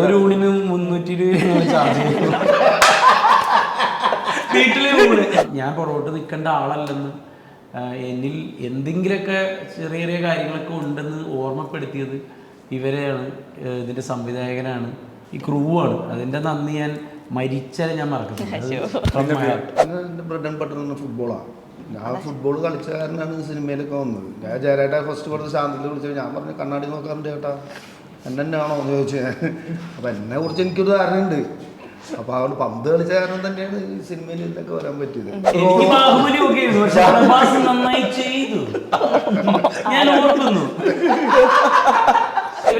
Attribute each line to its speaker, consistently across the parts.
Speaker 1: ഒരു ഊണിന് മുന്നൂറ്റി ഇരുപത് ചാർജ് വീട്ടിലെ ഊണ്. ഞാൻ പുറകോട്ട് നിൽക്കേണ്ട ആളല്ലെന്ന് എന്നിൽ എന്തെങ്കിലുമൊക്കെ ചെറിയ ചെറിയ കാര്യങ്ങളൊക്കെ ഉണ്ടെന്ന് ഓർമ്മപ്പെടുത്തിയത് ഇവരെയാണ് ഇതിന്റെ ഇതിന്റെ സംവിധായകനാണ്. ഈ ക്രൂ ആണ് അതിന്റെ നന്ദി ഞാൻ മരിച്ചാൽ ഞാൻ
Speaker 2: മറക്കുന്നു ബട്ടർ എന്ന ഫുട്ബോളാണ് ഞാൻ ഫുട്ബോൾ കളിച്ച കാരനാണ് ഈ സിനിമയിലൊക്കെ വന്നത്. ഞാൻ ജയരാട്ട ഫസ്റ്റ് കൊടുത്ത് ശാന്തിൽ വിളിച്ചത് ഞാൻ പറഞ്ഞു കണ്ണാടി നോക്കാറുണ്ട് ചേട്ടാ. എന്നെ തന്നെയാണോ എന്ന് ചോദിച്ചു. അപ്പം എന്നെ കുറിച്ച് എനിക്കൊരു ധാരണയുണ്ട്. അപ്പൊ അവൾ പന്ത് കളിച്ച കാരണം തന്നെയാണ് ഈ സിനിമയിൽ ഇതൊക്കെ വരാൻ പറ്റിയത്.
Speaker 1: എനിക്ക് ബാഹുബലി ഒക്കെ ആയിരുന്നു. പക്ഷെ പ്രഭാസ് നന്നായി ചെയ്തു. ഞാൻ ഓർക്കുന്നു.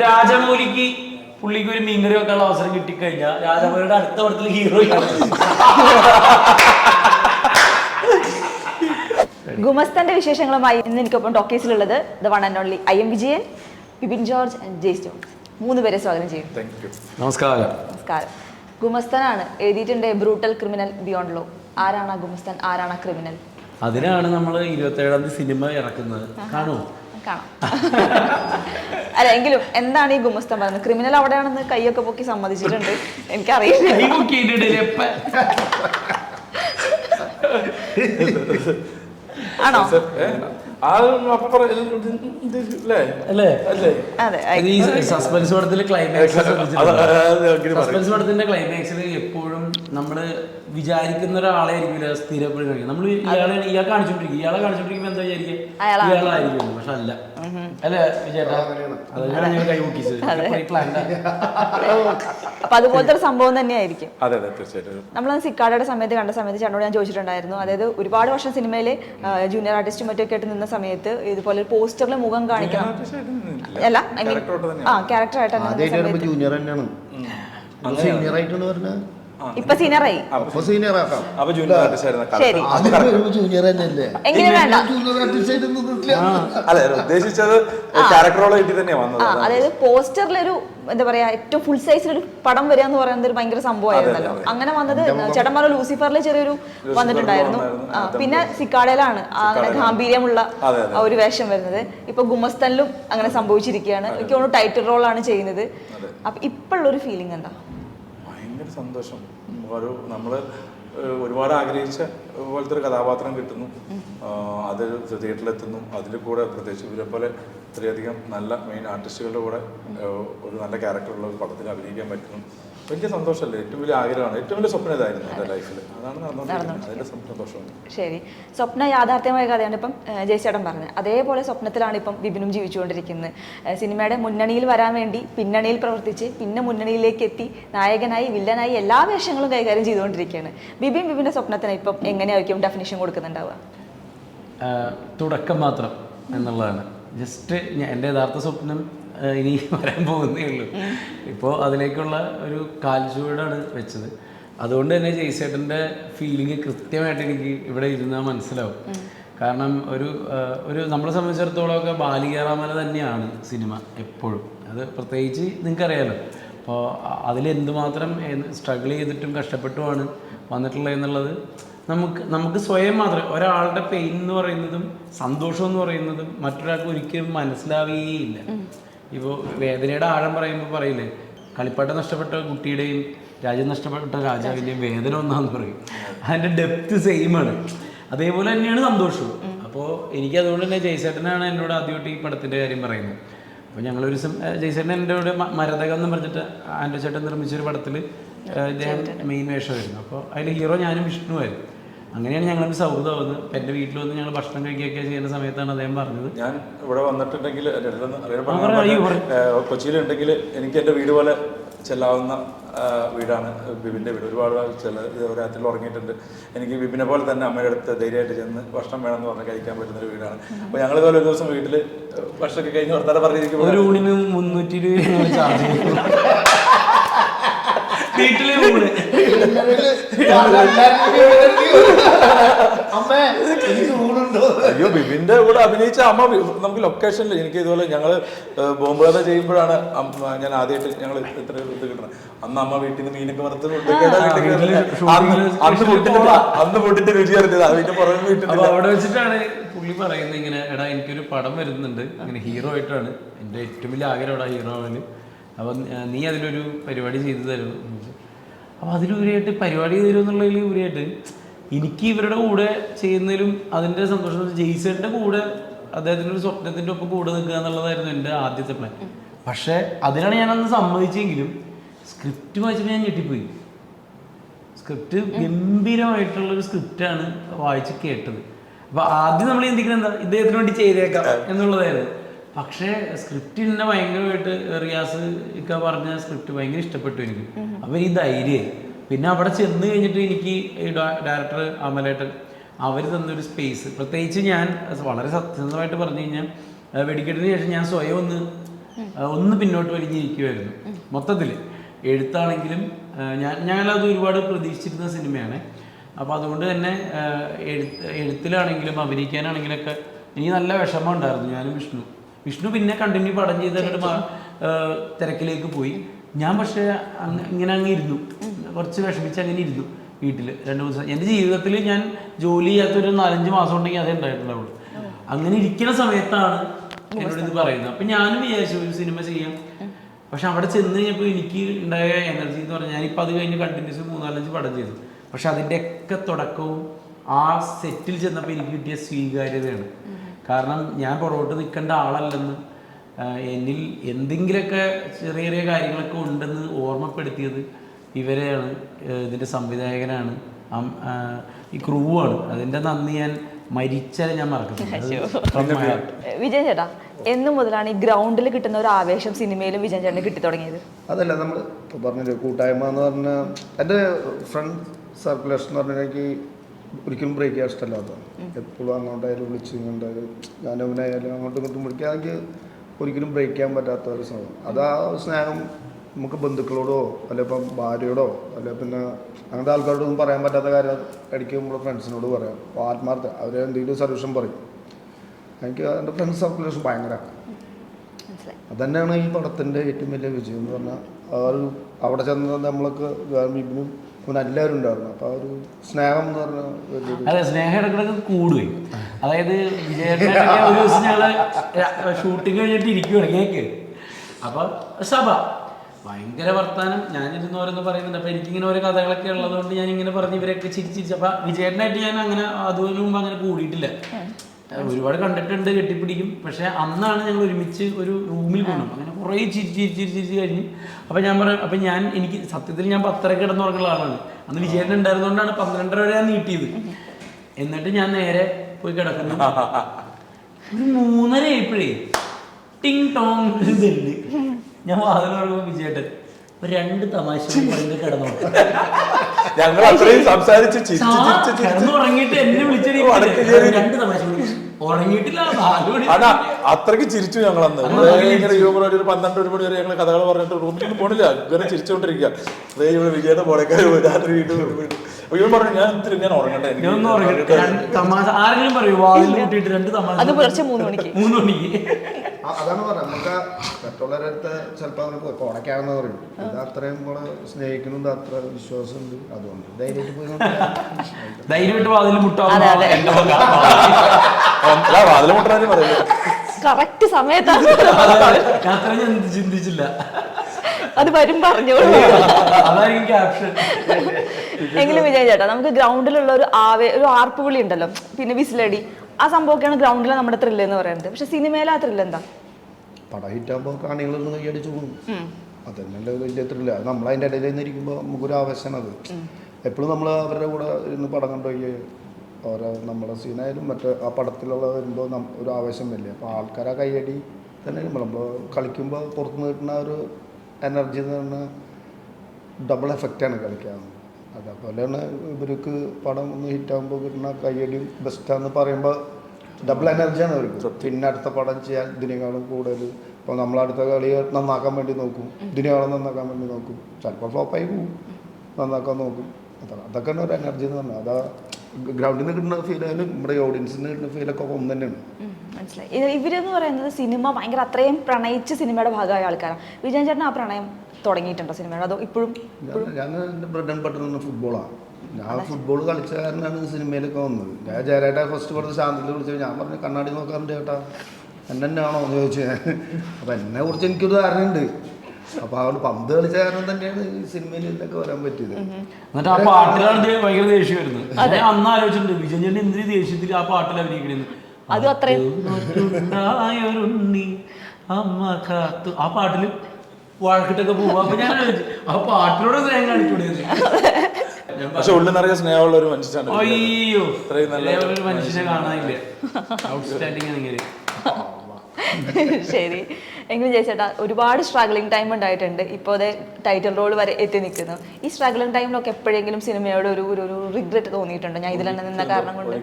Speaker 1: രാജമൗലിക്ക് പുള്ളിക്ക് ഒരു മീൻകറി വെക്കാനുള്ള അവസരം കിട്ടിക്കഴിഞ്ഞാൽ രാജമൗലിയുടെ അടുത്ത പടത്തിൽ ഹീറോ
Speaker 3: ഗുമസ്തന്റെ വിശേഷങ്ങളുമായി ഇന്ന് എനിക്കൊപ്പം ടോക്കീസിലുള്ളത് the one and only I M Vijayan Bipin George and Jaise Jones. മൂന്ന് പേരെ സ്വാഗതം ചെയ്യും.
Speaker 1: നമസ്കാരം.
Speaker 3: നമസ്കാരം. ഗുമസ്തനാണ്. എഴുതിയിട്ടുണ്ട് ബ്രൂട്ടൽ ക്രിമിനൽ ബിയോണ്ട് ലോ ആരാണ് ആ ഗുമസ്തൻ? ആരാണ് ആ ക്രിമിനൽ
Speaker 1: അതിനാണ് നമ്മൾ ഇരുപത്തേഴാം തീയതി സിനിമ ഇറക്കുന്നത്. കാണോ
Speaker 3: കാണാം. അല്ല എങ്കിലും എന്താണ് ഈ ഗുമസ്തൻ പറയുന്നത്? ക്രിമിനൽ അവിടെയാണെന്ന് കൈയൊക്കെ പൊക്കി സമ്മതിച്ചിട്ടുണ്ട്. എനിക്കറിയില്ല? ആണോ?
Speaker 1: സസ്പെൻസ് പടത്തിൽ ക്ലൈമാക്സ് സസ്പെൻസ് പടത്തിന്റെ ക്ലൈമാക്സിൽ എപ്പോഴും നമ്മൾ വിചാരിക്കുന്ന ഒരാളെ ആയിരിക്കില്ല സ്ഥിരപ്പെട്ട് കഴിക്കുക നമ്മൾ ഇയാളെ ഇയാൾ കാണിച്ചോണ്ടിരിക്കും. ഇയാളെ കാണിച്ചോണ്ടിരിക്കുമ്പോ എന്താ വിചാരിക്കുക. ഇയാളായിരിക്കും പക്ഷെ അല്ല. അല്ലെ വിജയേട്ടാ? അതാണ് ഞാൻ
Speaker 3: അപ്പൊ അതുപോലത്തെ ഒരു സംഭവം തന്നെയായിരിക്കും.
Speaker 4: അതെ അതെ തീർച്ചയായിട്ടും.
Speaker 3: നമ്മൾ സിക്കാടയുടെ സമയത്ത് കണ്ട സമയത്ത് ചേട്ടനോട് ഞാൻ ചോദിച്ചിട്ടുണ്ടായിരുന്നു. അതായത് ഒരുപാട് വർഷം സിനിമയിൽ ജൂനിയർ ആർട്ടിസ്റ്റും മറ്റൊക്കെ ആയിട്ട് നിന്ന സമയത്ത് ഇതുപോലെ പോസ്റ്ററിൽ മുഖം കാണിക്കണം അല്ല ഐ മീൻ ആ ക്യാരക്ടർ ആയിട്ടാണ്
Speaker 2: ജൂനിയർ തന്നെയാണ്. സീനിയർ ആയിട്ടാണ് പറഞ്ഞത്?
Speaker 3: ഇപ്പൊ സീനിയറായി
Speaker 2: ആക്കാം.
Speaker 4: അപ്പൊ ജൂനിയർ ആർട്ടിസ്റ്റ് ആയിരുന്ന.
Speaker 3: ശരി.
Speaker 2: ആദ്യം വരുമ്പോൾ ജൂനിയർ തന്നെയല്ലേ?
Speaker 3: എങ്ങനെ വേണ്ട?
Speaker 2: നിന്നിട്ടില്ല.
Speaker 4: അല്ല ഉദ്ദേശിച്ചത് ക്യാരക്ടറോളം കിട്ടി തന്നെയാ വന്നത്.
Speaker 3: ആ അതായത് പോസ്റ്ററിലൊരു എന്താ പറയാ ഏറ്റവും ഫുൾ സൈസിലൊരു പടം വരിക എന്ന് പറയുന്നത് ഒരു ഭയങ്കര സംഭവമായിരുന്നല്ലോ. അങ്ങനെ വന്നത് ചേട്ടൻ പറഞ്ഞ ലൂസിഫറിൽ ചെറിയൊരു വന്നിട്ടുണ്ടായിരുന്നു. ആ, പിന്നെ സിക്കാടയിലാണ് ആ അങ്ങനെ ഗാംഭീര്യമുള്ള
Speaker 4: അതെ,
Speaker 3: ആ ഒരു വേഷം വരുന്നത്. ഇപ്പൊ ഗുമസ്തനിലും അങ്ങനെ സംഭവിച്ചിരിക്കുകയാണ്. എനിക്ക് തോന്നുന്നു ടൈറ്റിൽ റോളാണ് ചെയ്യുന്നത്. അപ്പൊ ഇപ്പോഴുള്ള ഒരു ഫീലിംഗ് എന്താ?
Speaker 4: ഭയങ്കര സന്തോഷം. ഒരു നമ്മൾ ഏഹ്, ഒരുപാട് ആഗ്രഹിച്ച പോലത്തെ ഒരു കഥാപാത്രം കിട്ടുന്നു. അത് തിയേറ്ററിലെത്തുന്നു. അതിൽ കൂടെ പ്രത്യേകിച്ച് ഇവരെ പോലെ ഇത്രയധികം നല്ല മെയിൻ ആർട്ടിസ്റ്റുകളുടെ കൂടെ ഒരു നല്ല ക്യാരക്ടറുള്ള ഒരു പടത്തിൽ അഭിനയിക്കാൻ പറ്റുന്നു. വലിയ സന്തോഷമല്ലേ? ഏറ്റവും വലിയ ആഗ്രഹമാണ്. ഏറ്റവും വലിയ സ്വപ്നം ഇതായിരുന്നു എന്റെ ലൈഫിൽ അതാണ് അതിന്റെ സന്തോഷമാണ്.
Speaker 3: ശരി. സ്വപ്ന യാഥാർത്ഥ്യമായ കഥയാണ് ഇപ്പം ജയചേട്ടൻ പറഞ്ഞത്. അതേപോലെ സ്വപ്നത്തിലാണ് ഇപ്പം ബിബിനും ജീവിച്ചുകൊണ്ടിരിക്കുന്നത്. സിനിമയുടെ മുന്നണിയിൽ വരാൻ വേണ്ടി പിന്നണിയിൽ പ്രവർത്തിച്ച് പിന്നെ മുന്നണിയിലേക്ക് എത്തി നായകനായി വില്ലനായി എല്ലാ വേഷങ്ങളും കൈകാര്യം ചെയ്തുകൊണ്ടിരിക്കുകയാണ്. ബിബിൻ ബിബിന്റെ സ്വപ്നത്തിന് ഇപ്പം എങ്ങനെയായിരിക്കും ഡെഫിനേഷൻ കൊടുക്കുന്നുണ്ടാവുക?
Speaker 1: തുടക്കം മാത്രം എന്നുള്ളതാണ്. ജസ്റ്റ് എന്റെ യഥാർത്ഥ സ്വപ്നം ഇനി വരാൻ പോകുന്നേ ഉള്ളൂ. ഇപ്പോൾ അതിലേക്കുള്ള ഒരു കാൽച്ചുവടാണ് വെച്ചത്. അതുകൊണ്ട് തന്നെ ജയ്സേട്ടന്റെ ഫീലിംഗ് കൃത്യമായിട്ട് എനിക്ക് ഇവിടെ ഇരുന്നാൽ മനസ്സിലാവും. കാരണം ഒരു ഒരു നമ്മളെ സംബന്ധിച്ചിടത്തോളം ഒക്കെ ബാലികേറാമല തന്നെയാണ് സിനിമ എപ്പോഴും. അത് പ്രത്യേകിച്ച് നിങ്ങൾക്കറിയാലോ. അപ്പോൾ അതിലെന്തുമാത്രം സ്ട്രഗിൾ ചെയ്തിട്ടും കഷ്ടപ്പെട്ടുമാണ് വന്നിട്ടുള്ളത് എന്നുള്ളത് നമുക്ക് നമുക്ക് സ്വയം മാത്രം ഒരാളുടെ പെയിൻ എന്ന് പറയുന്നതും സന്തോഷം എന്ന് പറയുന്നതും മറ്റൊരാൾക്ക് ഒരിക്കലും മനസ്സിലാവുകയില്ല. ഇപ്പോൾ വേദനയുടെ ആഴം പറയുമ്പോൾ പറയില്ലേ കളിപ്പാട്ടം നഷ്ടപ്പെട്ട കുട്ടിയുടെയും രാജ്യം നഷ്ടപ്പെട്ട രാജാവിന്റെയും വേദന ഒന്നാന്ന് പറയും. അതിന്റെ ഡെപ്ത് സെയിമാണ് അതേപോലെ തന്നെയാണ് സന്തോഷവും. അപ്പോൾ എനിക്ക് അതുകൊണ്ട് തന്നെ ജയ്സേട്ടനാണ് എന്നോട് ആദ്യമായിട്ട് ഈ പടത്തിന്റെ കാര്യം പറയുന്നത്. അപ്പോൾ ഞങ്ങളൊരു ദിവസം ജയ്സേട്ടൻ എന്റെ കൂടെ മരതകം എന്ന് പറഞ്ഞിട്ട് ആൻഡ്രു ചേട്ടൻ നിർമ്മിച്ചൊരു പടത്തിൽ ഇദ്ദേഹം മെയിൻ വേഷമായിരുന്നു. അപ്പോൾ അതിൽ ഹീറോ ഞാനും വിഷ്ണുവായിരുന്നു അങ്ങനെയാണ് ഞങ്ങൾ സൗഹൃദമാവുന്നത് അപ്പം എന്റെ വീട്ടിൽ വന്ന് ഞങ്ങൾ ഭക്ഷണം കഴിക്കുകയൊക്കെ ചെയ്യുന്ന സമയത്താണ് അദ്ദേഹം പറഞ്ഞത്.
Speaker 4: ഞാൻ ഇവിടെ വന്നിട്ടുണ്ടെങ്കിൽ കൊച്ചിയിലുണ്ടെങ്കിൽ എനിക്ക് എന്റെ വീട് പോലെ ചെല്ലാവുന്ന വീടാണ് ബിബിന്റെ വീട്. ഒരുപാട് ചില രാത്രി ഉറങ്ങിയിട്ടുണ്ട്. എനിക്ക് ബിബിനെ പോലെ തന്നെ അമ്മയുടെ അടുത്ത് ധൈര്യമായിട്ട് ചെന്ന് ഭക്ഷണം വേണമെന്ന് പറഞ്ഞ് കഴിക്കാൻ പറ്റുന്ന ഒരു വീടാണ്. അപ്പോൾ ഞങ്ങൾ ഇതുപോലെ ഒരു ദിവസം വീട്ടിൽ ഭക്ഷണമൊക്കെ കഴിഞ്ഞ് വർത്താനം പറഞ്ഞിരിക്കുമ്പോൾ
Speaker 1: ഒരു ഊണിന് മുന്നൂറ്റി ഇരുപത് ചാർജ് ചെയ്തു. വീട്ടിലെ ഊണ്
Speaker 4: അയ്യോ ബിബിന്റെ കൂടെ അഭിനയിച്ച അമ്മ നമുക്ക് ലൊക്കേഷനിൽ എനിക്ക് ഇതുപോലെ ഞങ്ങൾ ബോംബ് കഥ ചെയ്യുമ്പോഴാണ് ഞാൻ ആദ്യമായിട്ട് ഞങ്ങൾ ഇത്ര ഇത് കിട്ടണം അന്ന് അമ്മ വീട്ടിൽ നിന്ന് മീനൊക്കെ വറുത്ത് അന്ന് പൊട്ടിട്ട്. അന്ന് പൊട്ടിട്ട് രുചി അറിഞ്ഞത്. അതിന്റെ പുറമെ വീട്ടിൽ
Speaker 1: അവിടെ വെച്ചിട്ടാണ് പുള്ളി പറയുന്നത് ഇങ്ങനെ എടാ എനിക്കൊരു പടം വരുന്നുണ്ട്. അങ്ങനെ ഹീറോ ആയിട്ടാണ്. എന്റെ ഏറ്റവും വലിയ ആഗ്രഹം ഹീറോ ആവാൻ അപ്പം നീ അതിലൊരു പരിപാടി ചെയ്തു തരും. അപ്പോൾ അതിലുപരിയായിട്ട് പരിപാടി ചെയ്തു എന്നുള്ളതിൽ ഉപരിയായിട്ട് എനിക്ക് ഇവരുടെ കൂടെ ചെയ്യുന്നതിലും അതിന്റെ സന്തോഷം ജെയ്സന്റെ കൂടെ അദ്ദേഹത്തിന്റെ ഒരു സ്വപ്നത്തിന്റെ ഒപ്പം കൂടെ നിൽക്കുക എന്നുള്ളതായിരുന്നു എന്റെ ആദ്യത്തെ പ്ലാൻ പക്ഷേ അതിനാണ് ഞാനന്ന് സമ്മതിച്ചെങ്കിലും സ്ക്രിപ്റ്റ് വായിച്ചപ്പോൾ ഞാൻ ഞെട്ടിപ്പോയി. സ്ക്രിപ്റ്റ് ഗംഭീരമായിട്ടുള്ളൊരു സ്ക്രിപ്റ്റാണ് വായിച്ച് കേട്ടത്. അപ്പോൾ ആദ്യം നമ്മൾ ചിന്തിക്കുന്നത് എന്താ? ഇദ്ദേഹത്തിന് വേണ്ടി ചെയ്തേക്കാം എന്നുള്ളതായിരുന്നു. പക്ഷേ സ്ക്രിപ്റ്റ് എന്നെ ഭയങ്കരമായിട്ട് റിയാസ് ഒക്കെ പറഞ്ഞ സ്ക്രിപ്റ്റ് ഭയങ്കര ഇഷ്ടപ്പെട്ടു എനിക്ക്. അപ്പം ഈ ധൈര്യം. പിന്നെ അവിടെ ചെന്ന് കഴിഞ്ഞിട്ട് എനിക്ക് ഈ ഡയറക്ടർ അമലേട്ടൻ അവർ തന്നൊരു സ്പേസ് പ്രത്യേകിച്ച് ഞാൻ വളരെ സത്യസന്ധമായിട്ട് പറഞ്ഞു കഴിഞ്ഞാൽ വെടിക്കെട്ടിന് ശേഷം ഞാൻ സ്വയം ഒന്ന് ഒന്ന് പിന്നോട്ട് വലിഞ്ഞിരിക്കുമായിരുന്നു മൊത്തത്തിൽ എഴുത്താണെങ്കിലും ഞാൻ ഞാൻ ഞാനത് ഒരുപാട് പ്രതീക്ഷിച്ചിരുന്ന സിനിമയാണ്. അപ്പോൾ അതുകൊണ്ട് തന്നെ എഴുത്ത് എഴുത്തിലാണെങ്കിലും അഭിനയിക്കാനാണെങ്കിലൊക്കെ എനിക്ക് നല്ല വിഷമം ഉണ്ടായിരുന്നു. ഞാനും വിഷ്ണു. വിഷ്ണു പിന്നെ കണ്ടിന്യൂ പടം ചെയ്ത് അങ്ങോട്ട് മാ- തിരക്കിലേക്ക് പോയി. ഞാൻ പക്ഷേ ഇങ്ങനെ അങ്ങ് ഇരുന്നു. കുറച്ച് വിഷമിച്ച് അങ്ങനെ ഇരുന്നു വീട്ടിൽ രണ്ട് മൂന്ന് ദിവസം. എന്റെ ജീവിതത്തിൽ ഞാൻ ജോലി ചെയ്യാത്തൊരു നാലഞ്ച് മാസം ഉണ്ടെങ്കിൽ അതേ ഉണ്ടായിട്ടുണ്ടാവുള്ളൂ അങ്ങനെ ഇരിക്കുന്ന സമയത്താണ് എന്നോട് ഇത് പറയുന്നത്. അപ്പം ഞാനും വിചാരിച്ചു ഒരു സിനിമ ചെയ്യാം. പക്ഷെ അവിടെ ചെന്ന് കഴിഞ്ഞപ്പോൾ എനിക്ക് ഉണ്ടായ എനർജി എന്ന് പറഞ്ഞാൽ ഞാനിപ്പോൾ അത് കഴിഞ്ഞ് കണ്ടിന്യൂസ് മൂന്നാലഞ്ച് പടം ചെയ്തു. പക്ഷെ അതിന്റെയൊക്കെ തുടക്കവും ആ സെറ്റിൽ ചെന്നപ്പോൾ എനിക്ക് കിട്ടിയ സ്വീകാര്യതയാണ്. കാരണം ഞാൻ പുറകോട്ട് നിൽക്കേണ്ട ആളല്ലെന്ന് എന്നിൽ എന്തെങ്കിലുമൊക്കെ ചെറിയ ചെറിയ കാര്യങ്ങളൊക്കെ ഉണ്ടെന്ന് ഓർമ്മപ്പെടുത്തിയത് ഇവരെയാണ് ഇതിന്റെ സംവിധായകനാണ്. ഈ ക്രൂവാണ്. ആണ് അതിന്റെ നന്ദി ഞാൻ മരിച്ചാൽ ഞാൻ മറക്കുന്നു
Speaker 3: വിജയ. ചേട്ടാ എന്ന് മുതലാണ് ഈ ഗ്രൗണ്ടിൽ കിട്ടുന്ന ഒരു ആവേശം സിനിമയിലും വിജയൻ ചേട്ടന് കിട്ടി തുടങ്ങിയത്?
Speaker 2: അതല്ല നമ്മൾ പറഞ്ഞില്ലേ കൂട്ടായ്മ എന്ന് പറഞ്ഞാൽ എന്റെ ഫ്രണ്ട് സർക്കുലേഷൻ എന്ന് പറഞ്ഞാൽ എനിക്ക് ഒരിക്കലും ബ്രേക്ക് ചെയ്യാൻ ഇഷ്ടമല്ലാത്തതാണ് എപ്പോഴും അങ്ങോട്ടായാലും വിളിച്ച് ഇങ്ങോട്ടായാലും ഞാനവനായാലും അങ്ങോട്ടും ഇങ്ങോട്ടും വിളിക്കുക എനിക്ക് ഒരിക്കലും ബ്രേക്ക് ചെയ്യാൻ പറ്റാത്ത ഒരു സംഭവം അത് ആ സ്നേഹം നമുക്ക് ബന്ധുക്കളോടോ അല്ലെ ഇപ്പം ഭാര്യയോടോ അല്ലെ പിന്നെ അങ്ങനത്തെ ആൾക്കാരോടൊന്നും പറയാൻ പറ്റാത്ത കാര്യം ഇടയ്ക്ക് നമ്മുടെ ഫ്രണ്ട്സിനോട് പറയാം. അപ്പോൾ ആത്മാർത്ഥ അവർ എന്തെങ്കിലും സൊല്യൂഷൻ പറയും. എനിക്ക് എന്റെ ഫ്രണ്ട്സ് സർക്കുലേഷൻ ഭയങ്കരമാണ് അതന്നെയാണ് ഈ പടത്തിന്റെ ഏറ്റവും വലിയ വിജയം എന്ന് പറഞ്ഞാൽ ആ ഒരു അവിടെ ചെന്ന് നമ്മൾക്ക് ഇബിനും പിന്നെ എല്ലാവരും ഉണ്ടായിരുന്നു. അപ്പോൾ ഒരു സ്നേഹം എന്ന് വലിയൊരു
Speaker 1: അതെ സ്നേഹം ഇടക്കിടക്ക് കൂടുകയും അതായത് ഒരു ദിവസം ഞങ്ങൾ ഷൂട്ടിംഗ് കഴിഞ്ഞിട്ട് ഇരിക്കുവാണ് കേക്ക്. അപ്പൊ സഭ ഭയങ്കര വർത്താനം. ഞാനിരുന്ന് ഓരോന്ന് പറയുന്നുണ്ട്. അപ്പൊ എനിക്കിങ്ങനെ ഓരോ കഥകളൊക്കെ ഉള്ളതുകൊണ്ട് ഞാൻ ഇങ്ങനെ പറഞ്ഞ് ഇവരൊക്കെ ചിരിച്ചിരിച്ച് അപ്പൊ വിജയേട്ടനായിട്ട് ഞാൻ അങ്ങനെ അതിനു മുമ്പ് അങ്ങനെ കൂടിയിട്ടില്ല. ഒരുപാട് കണ്ടിട്ടുണ്ട് കെട്ടിപ്പിടിക്കും. പക്ഷെ അന്നാണ് ഞങ്ങൾ ഒരുമിച്ച് ഒരു റൂമിൽ കൊണ്ടു അങ്ങനെ കുറേ ചിരി ചിരി ചിരി ചിരിച്ച് കഴിഞ്ഞ്. അപ്പൊ ഞാൻ പറയാം അപ്പൊ ഞാൻ എനിക്ക് സത്യത്തിൽ ഞാൻ പത്തര കിടന്നുറങ്ങുന്ന ആളാണ്. അന്ന് വിജയേട്ടൻ ഉണ്ടായിരുന്നുകൊണ്ടാണ് പന്ത്രണ്ടര വരെ ഞാൻ നീട്ടിയത്. എന്നിട്ട് ഞാൻ നേരെ പോയി കിടക്കുന്നു. ഒരു മൂന്നര ആയപ്പോഴേ ടിങ് ടോങ് ഞാൻ വാതിൽ പറയുമ്പോൾ വിജയേട്ടൻ ഒരു രണ്ട് തമാശ കിടന്നു?
Speaker 4: ഞങ്ങൾ അത്രയും സംസാരിച്ച്
Speaker 1: ഉറങ്ങിയിട്ട് എന്നെ
Speaker 4: വിളിച്ചിട്ട്
Speaker 1: രണ്ട് തമാശ. ഉറങ്ങിയിട്ടില്ല
Speaker 4: അതാ അത്രയ്ക്ക് ചിരിച്ചു ഞങ്ങൾ അന്ന് ഇങ്ങനെ ഹ്യൂമർ ഒരു പന്ത്രണ്ട് ഒരു മണി വരെ ഞങ്ങൾ കഥകൾ പറഞ്ഞിട്ട് റൂമിൽ പോണില്ല. ഇങ്ങനെ ചിരിച്ചുകൊണ്ടിരിക്കുക അതേ ഇവിടെ വിജയുടെ പോളക്കാർ രാത്രി വീട്ടിൽ ഇവൻ പറഞ്ഞു ഞാൻ ഇത്തിരി ഞാൻ ഉറങ്ങട്ടെ എനിക്ക്
Speaker 1: ഞാൻ ഒന്ന് തമാശ ആരെങ്കിലും പറയൂ വാതിൽ കൂട്ടിയിട്ട് രണ്ട് തമാശ
Speaker 3: അത് പുലർച്ചെ മൂന്ന് മണിക്ക്.
Speaker 1: മൂന്ന് മണിക്ക്.
Speaker 2: അതാണ് പറഞ്ഞത്. നമുക്ക് മറ്റുള്ളവരുടെ അടുത്ത് ചിലപ്പോൾ അങ്ങനെ പോയി കോടക്കാണെന്ന് പറയും. ഇത് അത്രയും കൂടെ സ്നേഹിക്കുന്നുണ്ട് അത്ര വിശ്വാസമുണ്ട്. അതുകൊണ്ട് ധൈര്യമായിട്ട് പോയി
Speaker 1: ധൈര്യമായിട്ട് വാതിൽ
Speaker 4: വാതിൽ
Speaker 3: കറക്റ്റ് സമയത്താണ്
Speaker 1: ഞാൻ ചിന്തിച്ചില്ല.
Speaker 3: അത് വരും പറഞ്ഞോളൂ.
Speaker 1: അതായിരിക്കും ക്യാപ്ഷൻ
Speaker 3: എങ്കിലും വിജയൻ ചേട്ടാ നമുക്ക് ഗ്രൗണ്ടിലുള്ള ഒരു ആവേ ഒരു ആർപ്പ് ആർപ്പുവിളി ഉണ്ടല്ലോ. പിന്നെ വിസിലടി. ആ സംഭവമൊക്കെയാണ് ഗ്രൗണ്ടിലെ നമ്മുടെ ത്രില്ല് എന്ന് പറയുന്നത്. പക്ഷെ സിനിമയിലെ ആ ത്രില്ല് എന്താ?
Speaker 2: പടം ഹിറ്റാകുമ്പോൾ കാണികളൊന്നും കൈയടിച്ച് പോകും അതന്നെയല്ലേ വലിയ ത്രില്ല അത് നമ്മൾ അതിന്റെ ഇടയിൽ നിന്ന് ഇരിക്കുമ്പോൾ നമുക്കൊരു ആവശ്യമാണ് അത്. എപ്പോഴും നമ്മൾ അവരുടെ കൂടെ ഇരുന്ന് പടം കണ്ടുപോയി ഓരോ നമ്മുടെ സീനായാലും മറ്റേ ആ പടത്തിലുള്ള വരുമ്പോൾ ഒരു ആവേശം വരില്ലേ. അപ്പോൾ ആൾക്കാർ ആ കൈയടി തന്നെ നമ്മൾ കളിക്കുമ്പോൾ പുറത്തുനിന്ന് കിട്ടുന്ന ഒരു എനർജി എന്ന് പറഞ്ഞാൽ ഡബിൾ എഫക്റ്റാണ് കളിക്കാൻ. അതേപോലെയാണ് ഇവർക്ക് പടം ഒന്ന് ഹിറ്റാകുമ്പോൾ കിട്ടുന്ന കയ്യടി ബെസ്റ്റാന്ന് പറയുമ്പോൾ ഡബിൾ എനർജിയാണ് അവർക്ക്. പിന്നെ അടുത്ത പടം ചെയ്യാൻ ഇതിനേക്കാളും കൂടുതൽ. ഇപ്പോൾ നമ്മളടുത്ത കളി നന്നാക്കാൻ വേണ്ടി നോക്കും. ഇതിനേക്കാളും നന്നാക്കാൻ വേണ്ടി നോക്കും. ചിലപ്പോൾ ഫ്ലോപ്പായി പോകും നന്നാക്കാൻ നോക്കും. അതൊക്കെ അതൊക്കെയാണ് ഒരു എനർജി എന്ന് പറഞ്ഞാൽ അതാ ഗ്രൗണ്ടിൽ നിന്ന് കിട്ടുന്ന ഫീലായാലും നമ്മുടെ ഓഡിയൻസിന് കിട്ടുന്ന ഫീലൊക്കെ ഒന്ന് തന്നെയാണ്.
Speaker 3: മനസ്സിലായി. ഇവരെന്ന് പറയുന്നത് സിനിമ ഭയങ്കര അത്രയും പ്രണയിച്ച് സിനിമയുടെ ഭാഗമായ ആൾക്കാരാണ് വിജയൻ ചേട്ടൻ ആ പ്രണയം തുടങ്ങിയിട്ടുണ്ടോ സിനിമയുടെ അതോ ഇപ്പോഴും
Speaker 2: ഞാൻ എന്റെ ബ്രെഡ് ആൻഡ് ബട്ടർ ഫുട്ബോളാണ് ഞാൻ ഫുട്ബോൾ കളിച്ച കാരനാണ് സിനിമയിലൊക്കെ വന്നത്. ഞാൻ ജയരാട്ട ഫസ്റ്റ് കൊടുത്ത് ശാന്തിൽ വിളിച്ചു ഞാൻ പറഞ്ഞു കണ്ണാടി നോക്കാറുണ്ട് ചേട്ടാ. എന്നെ തന്നെയാണോ എന്ന് ചോദിച്ചു. ഞാൻ അപ്പം എന്നെ കുറിച്ച് എനിക്കൊരു ധാരണയുണ്ട്. അപ്പൊ അതുകൊണ്ട് പന്ത് കളിച്ച കാരണം തന്നെയാണ് ഈ സിനിമയിലൊക്കെ വരാൻ പറ്റിയത്.
Speaker 1: എന്നിട്ട് ആ പാട്ടിലാണ് ഭയങ്കര ദേഷ്യം വരുന്നത് ഞാൻ അന്ന് ആലോചിച്ചിട്ടുണ്ട് വിജയൻ ചേട്ടൻ എന്തിനു ദേഷ്യത്തിൽ ആ പാട്ടിൽ അഭിനയിക്കണെന്ന്.
Speaker 3: അതും അത്രയും.
Speaker 1: അതുണ്ടായൊരുണ്ണി അമ്മ കാത്തു. ആ പാട്ടിൽ വഴക്കിട്ടൊക്കെ പോവാ. അപ്പൊ ഞാൻ ആ പാട്ടിലൂടെ സ്നേഹം കാണിച്ചൂടെ
Speaker 4: പക്ഷെ ഉള്ളിൽ നിറയെ സ്നേഹമുള്ള ഒരു മനുഷ്യനാണ്
Speaker 1: അയ്യോ.
Speaker 4: ഇത്രയും നല്ല
Speaker 1: ഒരു മനുഷ്യനെ കാണാനില്ല. ഔട്ട്സ്റ്റാൻഡിങ് ആണെങ്കിൽ
Speaker 3: ശരി. എങ്കിലും ചേച്ചേട്ടാ ഒരുപാട് സ്ട്രഗ്ലിംഗ് ടൈം ഉണ്ടായിട്ടുണ്ട്. ഇപ്പോ അതെ ടൈറ്റിൽ റോൾ വരെ എത്തി നിൽക്കുന്നു. ഈ സ്ട്രഗ്ലിംഗ് ടൈമിലൊക്കെ എപ്പോഴെങ്കിലും സിനിമയോട് ഒരു ഒരു റിഗ്രറ്റ് തോന്നിയിട്ടുണ്ടോ? ഞാൻ ഇതിൽ തന്നെ നിന്ന കാരണം കൊണ്ട്.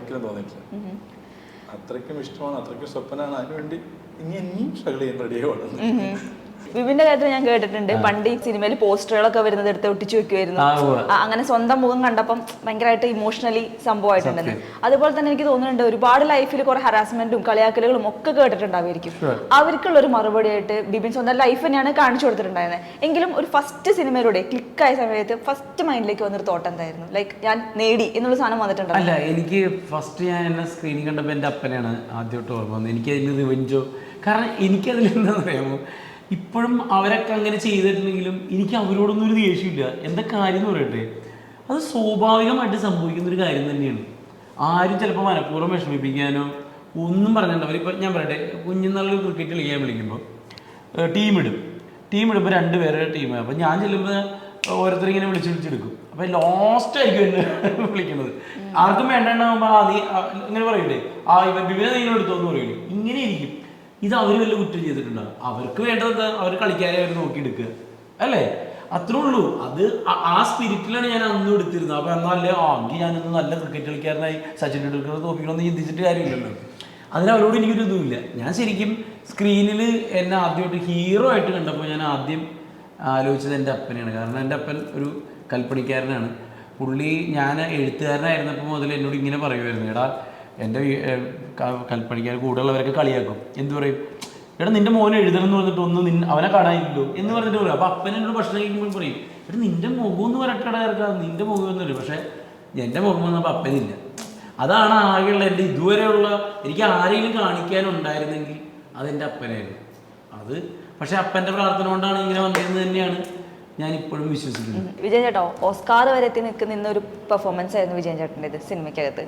Speaker 4: അത്രയ്ക്കും ഇഷ്ടമാണ് അത്രയ്ക്കും സ്വപ്നമാണ്. അതിനുവേണ്ടി ഇനി ഇനിയും സ്ട്രഗിൾ ചെയ്യാൻ റെഡിയാവുന്നു
Speaker 3: വിപിന്റെ കാര്യത്തിൽ ഞാൻ കേട്ടിട്ടുണ്ട്. പണ്ട് ഈ സിനിമയിൽ പോസ്റ്ററുകളൊക്കെ വരുന്നത് എടുത്ത് ഒട്ടിച്ചു വെക്കുമായിരുന്നു അങ്ങനെ സ്വന്തം മുഖം കണ്ടപ്പം ഭയങ്കരമായിട്ട് ഇമോഷണലി സംഭവമായിട്ടുണ്ടെന്ന് അതുപോലെ തന്നെ എനിക്ക് തോന്നുന്നുണ്ട് ഒരുപാട് ലൈഫിൽ കുറെ ഹറാസ്മെന്റും കളിയാക്കലുകളും ഒക്കെ കേട്ടിട്ടുണ്ടാവുമായിരിക്കും. അവർക്കുള്ള ഒരു മറുപടി ആയിട്ട് ബിബിൻ സ്വന്തം ലൈഫ് തന്നെയാണ് കാണിച്ചു കൊടുത്തിട്ടുണ്ടായിരുന്നത് എങ്കിലും ഒരു ഫസ്റ്റ് സിനിമയിലൂടെ ക്ലിക്കായ സമയത്ത് ഫസ്റ്റ് മൈൻഡിലേക്ക് വന്നൊരു തോട്ടം എന്തായിരുന്നു? ലൈക്ക് ഞാൻ നേടി എന്നുള്ള സാധനം വന്നിട്ടുണ്ടോ?
Speaker 1: അല്ല എനിക്ക് ഫസ്റ്റ് ഞാൻ എന്നെ സ്ക്രീനിൽ കണ്ടപ്പോൾ എന്റെ അപ്പനെയാണ് ആദ്യമായിട്ട് ഓർമ്മ വന്നത്. എനിക്ക് അതിന് റിവഞ്ചോ കാരണം എനിക്കതിൽ എന്താണെന്ന് അറിയാമോ ഇപ്പോഴും അവരൊക്കെ അങ്ങനെ ചെയ്തിട്ടുണ്ടെങ്കിലും എനിക്ക് അവരോടൊന്നും ഒരു ദേഷ്യമില്ല. എന്താ കാര്യം എന്ന് പറയട്ടെ? അത് സ്വാഭാവികമായിട്ട് സംഭവിക്കുന്ന ഒരു കാര്യം തന്നെയാണ്. ആരും ചിലപ്പോൾ മനഃപൂർവം വിഷമിപ്പിക്കാനോ ഒന്നും പറഞ്ഞിട്ടുണ്ടാവും അവരിപ്പോൾ ഞാൻ പറയട്ടെ കുഞ്ഞുനാളിൽ ക്രിക്കറ്റ് കളിക്കാൻ വിളിക്കുമ്പോൾ ടീമിടും ടീമിടുമ്പോൾ രണ്ട് പേരുടെ ടീം അപ്പോൾ ഞാൻ ചെല്ലുമ്പോൾ ഓരോരുത്തരും ഇങ്ങനെ വിളിച്ച് വിളിച്ചെടുക്കും. അപ്പോൾ ലാസ്റ്റ് ആയിരിക്കും എന്നെ വിളിക്കുന്നത്. ആർക്കും വേണ്ടാണ്ടാകുമ്പോൾ ആ നീ ഇങ്ങനെ പറയൂലേ? ആ ഇവൻ വിവിധ നിങ്ങൾ എടുത്തോന്ന് പറയൂലേ? ഇങ്ങനെ ഇരിക്കും. ഇത് അവർ വല്ല കുറ്റം ചെയ്തിട്ടുണ്ടാവും അവർക്ക് വേണ്ടത് അവർ കളിക്കാരെ അവർ നോക്കിയെടുക്കുക. അല്ലേ? അത്രേ ഉള്ളൂ. അത് ആ- സ്പിരിറ്റിലാണ് ഞാൻ അന്നും എടുത്തിരുന്നത്. അപ്പോൾ എന്നാലേ ആ എങ്കിൽ ഞാനിന്ന് നല്ല ക്രിക്കറ്റ് കളിക്കാരനായി സച്ചിൻ ടെണ്ടുൽക്കർ തോപ്പിക്കണമെന്ന് ചിന്തിച്ചിട്ട് കാര്യമില്ലല്ലോ. അതിന് അവരോട് എനിക്കൊരു ഇതുമില്ല ഞാൻ ശരിക്കും സ്ക്രീനിൽ എന്നെ ആദ്യമായിട്ട് ഹീറോ ആയിട്ട് കണ്ടപ്പോൾ ഞാൻ ആദ്യം ആലോചിച്ചത് എന്റെ അപ്പനെയാണ്. കാരണം എന്റെ അപ്പൻ ഒരു കൽപ്പണിക്കാരനാണ്. പുള്ളി ഞാൻ എഴുത്തുകാരനായിരുന്നപ്പോൾ മുതൽ എന്നോട് ഇങ്ങനെ പറയുമായിരുന്നു. എടാ എന്റെ വീ- ഏർ ക- കൽപ്പണിക്കാർ കൂടെയുള്ളവരൊക്കെ കളിയാക്കും. എന്ത് പറയും? എടാ നിന്റെ മോനെ എഴുതണം എന്ന് പറഞ്ഞിട്ട് ഒന്നും നിൻ അവനെ കാണാനില്ലല്ലോ എന്ന് പറഞ്ഞിട്ട് പറയും. അപ്പോൾ അപ്പൻ എന്നോട് ഭക്ഷണം കഴിക്കുമ്പോൾ പറയും എടാ നിന്റെ മുഖം എന്ന് പറയട്ടെടാ ഇറക്കാം നിന്റെ മുഖം എന്ന് പറയും പക്ഷേ എന്റെ മുഖം വന്നപ്പോൾ അപ്പനില്ല. അതാണ് ആകെയുള്ള എന്റെ ഇതുവരെയുള്ള എനിക്ക് ആരെങ്കിലും കാണിക്കാനുണ്ടായിരുന്നെങ്കിൽ അതെന്റെ അപ്പനായിരുന്നു. അത് പക്ഷേ അപ്പന്റെ പ്രാർത്ഥന കൊണ്ടാണ് ഇങ്ങനെ വന്നിരുന്നത് തന്നെയാണ് ഞാൻ ഇപ്പോഴും വിശ്വസിക്കുന്നത്
Speaker 3: വിജയൻ ചേട്ടോ ഓസ്കാർ വരെ എത്തി നിൽക്കുന്ന ഒരു പെർഫോമൻസ് ആയിരുന്നു വിജയൻ ചേട്ടന്റെ സിനിമയ്ക്കകത്ത്.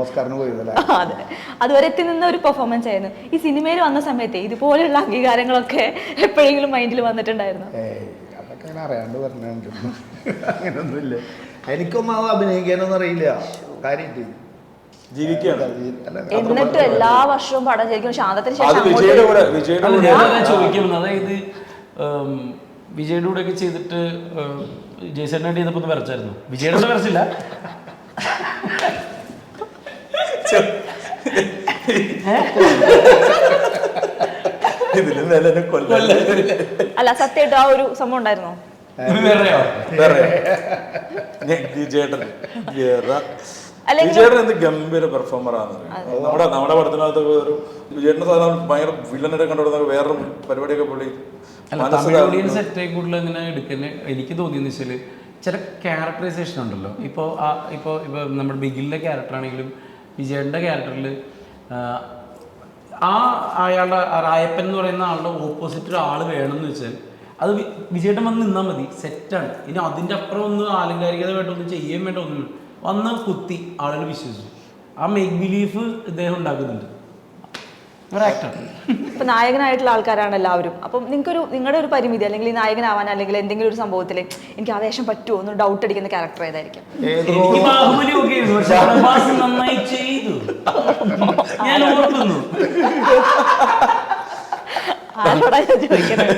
Speaker 2: ഓസ്കാറിന് പോയതല്ലേ?
Speaker 3: അതെ. അതുവരെ എത്തി നിന്ന ഒരു പെർഫോമൻസ് ആയിരുന്നു. ഈ സിനിമയിൽ വന്ന സമയത്തെ ഇതുപോലെയുള്ള അംഗീകാരങ്ങളൊക്കെ എപ്പോഴെങ്കിലും മൈൻഡിൽ വന്നിട്ടുണ്ടായിരുന്നു?
Speaker 2: അതൊക്കെ അറിയാണ്ട് പറഞ്ഞിട്ടുണ്ട്. അങ്ങനൊന്നുമില്ല. എനിക്കൊന്നും അത് അഭിനയിക്കാനൊന്നും അറിയില്ല കാര്യമായിട്ട്
Speaker 3: എന്നിട്ടും എല്ലാ വർഷവും പടം
Speaker 4: അത്
Speaker 3: ശേഷം അങ്ങോട്ട്
Speaker 4: വിജയുടെ കൂടെ വിജയുടെ കൂടെ
Speaker 1: ഞാൻ അതാ ചോദിക്കുന്നത് അതായത് വിജയുടെ കൂടെ ഒക്കെ ചെയ്തിട്ട് ജയ്സേട്ടൻ വേണ്ടി ചെയ്തപ്പോൾ ഒന്ന് വരച്ചായിരുന്നു. വിജയുടെ വരച്ചില്ല.
Speaker 3: അല്ല സത്യമായിട്ട് ആ ഒരു സംഭവം ഉണ്ടായിരുന്നോ?
Speaker 4: വിജയേട്ടൻ വിജയേട്ടൻ എന്ത് ഗംഭീര പെർഫോമറാണ് നമ്മുടെ നമ്മുടെ പടത്തിനകത്ത് ഒരു വിജയേട്ടന്റെ സാധനം ഭയങ്കര വില്ലനൊക്കെ കണ്ടുകൊടുത്ത വേറൊരു പരിപാടിയൊക്കെ പുള്ളി
Speaker 1: തമിഴ് ഓഡിയൻസ് ഏറ്റവും കൂടുതൽ ഇങ്ങനെ എടുക്കുന്ന എനിക്ക് തോന്നിയെന്ന് വെച്ചാൽ ചില ക്യാരക്ടറൈസേഷൻ ഉണ്ടല്ലോ. ഇപ്പോൾ ആ ഇപ്പോൾ ഇപ്പോൾ നമ്മുടെ ബിഗിലിന്റെ ക്യാരക്ടർ ആണെങ്കിലും വിജയന്റെ ക്യാരക്ടറിൽ ആ അയാളുടെ റായപ്പൻ എന്ന് പറയുന്ന ആളുടെ ഓപ്പോസിറ്റ് ഒരാൾ വേണമെന്ന് വെച്ചാൽ അത് വിജയേട്ടൻ വന്ന് നിന്നാൽ മതി. സെറ്റാണ് ഇനി അതിന്റെ അപ്പുറം ഒന്ന് ആലങ്കാരികത വേണ്ട ഒന്നും ചെയ്യാൻ വേണ്ട ഒന്നും. വന്ന് കുത്തി ആളുകൾ വിശ്വസിച്ചു. ആ മേക്ക് ബിലീഫ് ഇദ്ദേഹം ഉണ്ടാക്കുന്നുണ്ട്.
Speaker 3: ഇപ്പൊ നായകനായിട്ടുള്ള ആൾക്കാരാണ് എല്ലാവരും. അപ്പം നിങ്ങൾക്കൊരു നിങ്ങളുടെ ഒരു പരിമിതി അല്ലെങ്കിൽ ഈ നായകനാവാൻ അല്ലെങ്കിൽ എന്തെങ്കിലും ഒരു സംഭവത്തിൽ എനിക്ക് ആ വേഷം പറ്റുമോ എന്ന് ഡൗട്ട് അടിക്കുന്ന ക്യാരക്ടർ ഏതായിരിക്കും?
Speaker 1: ഞാൻ ഓർക്കുന്നു.
Speaker 3: ആരോടാ ഞാൻ ചോദിക്കുന്നത്?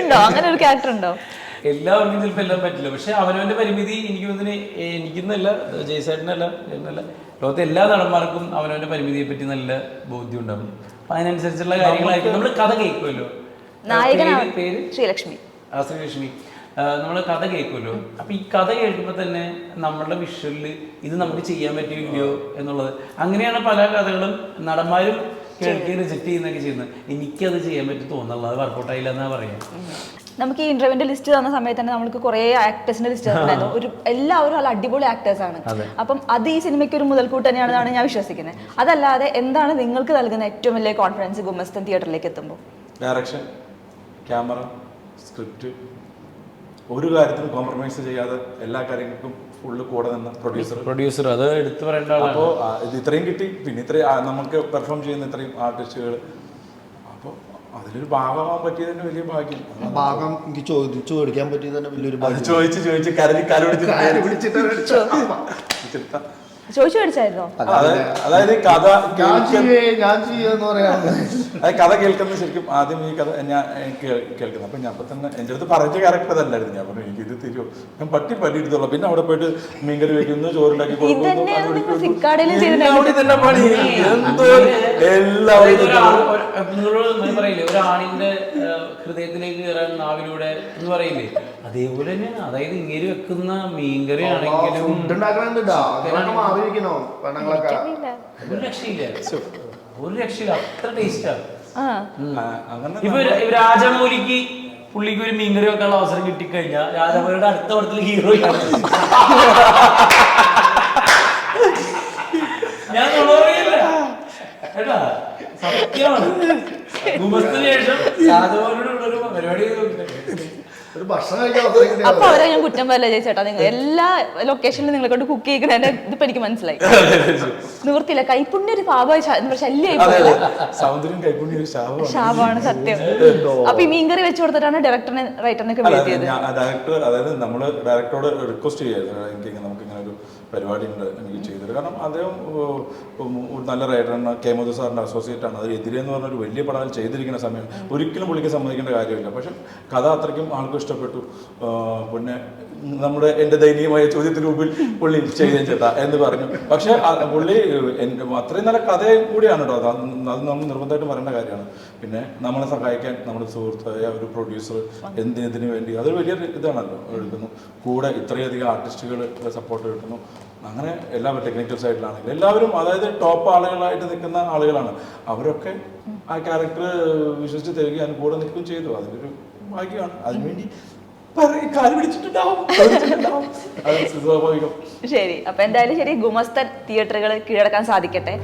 Speaker 3: ഉണ്ടോ? അങ്ങനെ ഒരു ക്യാരക്ടർ ഉണ്ടോ?
Speaker 1: എല്ലാവർക്കും ചിലപ്പോൾ എല്ലാം പറ്റില്ല. പക്ഷെ അവനവന്റെ പരിമിതി എനിക്ക് തോന്നുന്നു എനിക്കെന്നല്ല ജയ്സേട്ടനല്ല എന്നല്ല. ലോകത്തെ എല്ലാ നടന്മാർക്കും അവനവന്റെ പരിമിതിയെ പറ്റി നല്ല ബോധ്യം ഉണ്ടാവും. അപ്പൊ അതിനനുസരിച്ചുള്ള കാര്യങ്ങളായിരിക്കും. നമ്മൾ കഥ കേൾക്കുമല്ലോ. പേര്
Speaker 3: ശ്രീലക്ഷ്മി.
Speaker 1: ആ ശ്രീലക്ഷ്മി നമ്മൾ കഥ കേൾക്കുമല്ലോ. അപ്പൊ ഈ കഥ കേൾക്കുമ്പോൾ തന്നെ നമ്മളുടെ വിഷ്വലിൽ ഇത് നമുക്ക് ചെയ്യാൻ പറ്റില്ലയോ എന്നുള്ളത്. അങ്ങനെയാണ് പല കഥകളും നടന്മാരും കേൾക്കുകയും റിജക്ട് ചെയ്യുന്നൊക്കെ ചെയ്യുന്നത് എനിക്കത് ചെയ്യാൻ പറ്റി തോന്നുന്നുള്ളത് അത് വർക്കൗട്ടായില്ല എന്നാ പറയാം.
Speaker 3: നമുക്ക് ഈ ഇന്റർവ്യൂവിന്റെ ലിസ്റ്റ് തന്ന സമയത്ത് തന്നെ നമുക്ക് കുറെ ആക്ടേഴ്സിന്റെ ലിസ്റ്റ് തന്നിട്ടുണ്ടായിരുന്നു ഒരു എല്ലാവരും നല്ല അടിപൊളി ആക്ടേഴ്സ് ആണ്. അപ്പം അത് ഈ സിനിമയ്ക്ക് ഒരു മുതൽക്കൂട്ട് തന്നെയാണെന്നാണ് ഞാൻ വിശ്വസിക്കുന്നത്. അതല്ലാതെ എന്താണ് നിങ്ങൾക്ക് നൽകുന്ന ഏറ്റവും വലിയ കോൺഫിഡൻസ് ഗുമസ്തൻ തിയേറ്ററിലേക്ക് എത്തുമ്പോൾ?
Speaker 4: ഡയറക്ഷൻ ക്യാമറ സ്ക്രിപ്റ്റ് ഒരു കാര്യത്തിലും കോംപ്രമൈസ് ചെയ്യാതെ എല്ലാ കാര്യങ്ങൾക്കും ഫുള്ള് കൂടെ നിന്ന് പ്രൊഡ്യൂസർ
Speaker 1: പ്രൊഡ്യൂസർ അത് എടുത്തു പറയേണ്ട അപ്പോ
Speaker 4: അപ്പോൾ ഇത് ഇത്രയും കിട്ടി. പിന്നെ ഇത്രയും നമുക്ക് പെർഫോം ചെയ്യുന്ന ഇത്രയും ആർട്ടിസ്റ്റുകൾ അപ്പോൾ അതിലൊരു ഭാഗമാകാൻ പറ്റിയത് തന്നെ വലിയ ഭാഗ്യം.
Speaker 2: ഭാഗം എനിക്ക് ചോദിച്ചു മേടിക്കാൻ പറ്റിയത് തന്നെ വലിയൊരു ഭാഗ്യം.
Speaker 4: ചോദിച്ചു ചോദിച്ച് കരഞ്ഞ് കരപിടിച്ചിട്ട്
Speaker 2: വിളിച്ചിട്ട്.
Speaker 3: ചോദിച്ചു മേടിച്ചായിരുന്നോ
Speaker 4: അതായത് കഥ അതായത് കഥ കേൾക്കുന്ന ശരിക്കും ആദ്യം ഈ കഥ ഞാൻ കേൾക്കുന്നത് അപ്പൊ ഞാൻ അപ്പൊ തന്നെ എന്റെ അടുത്ത് പറഞ്ഞ ക്യാരക്ടർ അതല്ലായിരുന്നു. ഞാൻ പറഞ്ഞു എനിക്ക് ഇത് തരുമോ ഞാൻ പട്ടി എടുത്തോളൂ പിന്നെ അവിടെ പോയിട്ട് മീൻകറി വെക്കുന്നു ചോറുണ്ടാക്കി
Speaker 3: ഒരാണിന്റെ
Speaker 4: അത്. തന്നെ
Speaker 1: ഹൃദയത്തിലേക്ക് കയറാൻ നാവിലൂടെ എന്ന് പറയില്ലേ? അതേപോലെ തന്നെയാണ് അതായത് ഇങ്ങനെ വെക്കുന്ന മീൻകറി ആണെങ്കിലും
Speaker 2: ഫുഡ് പണങ്ങളൊക്കെ പെണ്ണുങ്ങളൊക്കെ
Speaker 1: ഒരു രക്ഷയില്ല. രക്ഷയില്ല. അത്ര ഇപ്പൊ രാജമൗലിക്ക് പുള്ളിക്ക് ഒരു മീൻകറി വെക്കാനുള്ള അവസരം കിട്ടിക്കഴിഞ്ഞാൽ രാജമൗലിയുടെ അടുത്ത പടത്തിൽ ഹീറോ ഞാൻ പറയില്ല കേട്ടാ? സത്യമാണ്. ഗുമസ്തിന് ശേഷം രാജമൗലിയുടെ ഒരു പരിപാടി
Speaker 3: അപ്പൊ അവരെ ഞാൻ കുറ്റം പറയില്ല ചേച്ചേട്ടാ നിങ്ങൾ എല്ലാ ലൊക്കേഷനിലും നിങ്ങളെ കൊണ്ട് കുക്ക് ഇത് ഇതിപ്പോ എനിക്ക് മനസ്സിലായി. നിവൃത്തിയില്ല. കൈപ്പുണ്യ ഒരു പാപം ശല്യമായി
Speaker 4: ശാപമാണ്.
Speaker 3: സത്യം. അപ്പൊ ഈ മീൻകറി വെച്ച് കൊടുത്തിട്ടാണ് ഡയറക്ടറിനെ റൈറ്ററിനൊക്കെ
Speaker 4: ഡയറക്ടർ അതായത് നമ്മൾ ഡയറക്ടറോട് റിക്വസ്റ്റ് ചെയ്യായിരുന്നു. നമുക്ക് ഇങ്ങനെ ഒരു പരിപാടി ഉണ്ട് എനിക്ക് ചെയ്തത്. കാരണം അദ്ദേഹം ഒരു നല്ല റൈഡറാണ് കെ മധു സാറിന്റെ അസോസിയേറ്റ് ആണ് അതിനെതിരെ എന്ന് പറഞ്ഞ ഒരു വലിയ പടം ചെയ്തിരിക്കുന്ന സമയം. ഒരിക്കലും പുള്ളിക്ക് സമ്മതിക്കേണ്ട കാര്യമില്ല. പക്ഷെ കഥ അത്രയ്ക്കും ആൾക്കും ഇഷ്ടപ്പെട്ടു. പിന്നെ നമ്മുടെ എന്റെ ദയനീയമായ ചോദ്യത്തിന് മുമ്പിൽ പുള്ളി ചെയ്തേ ചേട്ടാ എന്ന് പറഞ്ഞു. പക്ഷെ പുള്ളി അത്രയും നല്ല കഥയും കൂടിയാണ് കേട്ടോ. അത് അത് നമ്മൾ നിർബന്ധമായിട്ട് പറയേണ്ട കാര്യമാണ്. പിന്നെ നമ്മളെ സഹായിക്കാൻ നമ്മുടെ സുഹൃത്തായ ഒരു പ്രൊഡ്യൂസർ എന്തിനു വേണ്ടി അതൊരു വലിയൊരു ഇതാണല്ലോ എടുക്കുന്നു. കൂടെ ഇത്രയധികം ആർട്ടിസ്റ്റുകൾ സപ്പോർട്ട് കിട്ടുന്നു അങ്ങനെ എല്ലാ ടെക്നിക്കൽ സൈഡിലാണെങ്കിലും എല്ലാവരും അതായത് ടോപ്പ് ആളുകളായിട്ട് നിൽക്കുന്ന ആളുകളാണ്. അവരൊക്കെ ആ ക്യാരക്ടർ വിശ്വസിച്ച് തരികയും കൂടെ നിൽക്കുകയും ചെയ്തു. അതിന്റെ ഒരു ഭാഗ്യമാണ്. അതിനുവേണ്ടി
Speaker 3: ശരി അപ്പൊ എന്തായാലും ശരി ഗുമസ്ത തിയേറ്ററുകൾ കീഴടക്കാൻ സാധിക്കട്ടെ.